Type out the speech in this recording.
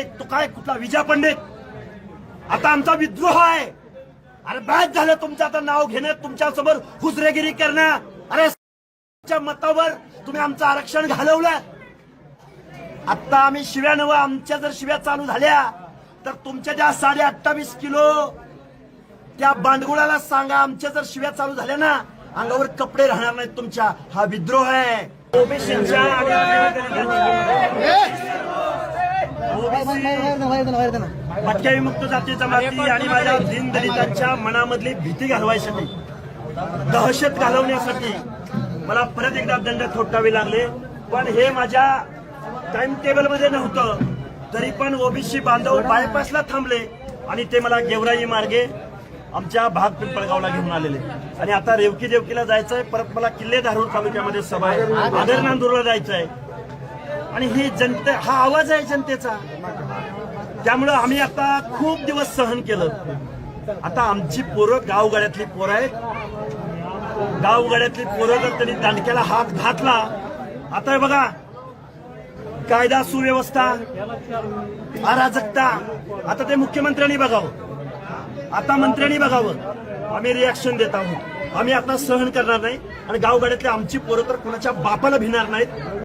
अरे तो काय कुठला विजय पंडित? आता आमचा विद्रोह आहे. अरे बाद झालं तुमचं आता नाव घेणं तुमच्यासमोर हुजरेगिरी करणं. अरे मतावर तुम्ही आमचं आरक्षण घालवलं. आता आम्ही शिव्या नव आमच्या जर शिव्या चालू झाल्या तर तुमच्या ज्या साडे अठ्ठावीस किलो त्या बांडगुळाला सांगा आमच्या जर शिव्या चालू झाल्या ना अंगावर कपडे राहणार नाहीत तुमच्या. हा विद्रोह आहे. ओबीसीच्या भटक्या विमुक्त जाती जमाती आणि माझ्या दीनदलितांच्या मनामधली भीती घालवायसाठी दहशत घालवण्यासाठी मला परत एकदा दंड थोपटावे लागले. पण हे माझ्या टाइम टेबलमध्ये नव्हतं. तरी पण ओबीसी बांधव बायपासला थांबले आणि ते मला गेवराई मार्गे आमच्या भाग पिंपळगावला घेऊन आलेले. आणि आता रेवकी देवकीला जायचंय परत मला किल्ले धारूर तालुक्यामध्ये सभा आहे. आदर नांदूरला जायचंय. आणि ही जनते हा आवाज आहे जनतेचा. त्यामुळं आम्ही आता खूप दिवस सहन केलं. आता आमची पोरं गावगाड्यातली पोरं आहेत. गावगाड्यातली पोरं जर त्यांनी दांडक्याला हात घातला आता बघा कायदा सुव्यवस्था अराजकता आता ते मुख्यमंत्र्यांनी बघावं. आता मंत्र्यांनी बघावं. आम्ही रिॲक्शन देत आहोत. आम्ही आता सहन करणार नाही. आणि गावगाड्यातले आमची पोरं तर कुणाच्या बापाला भिणार नाहीत.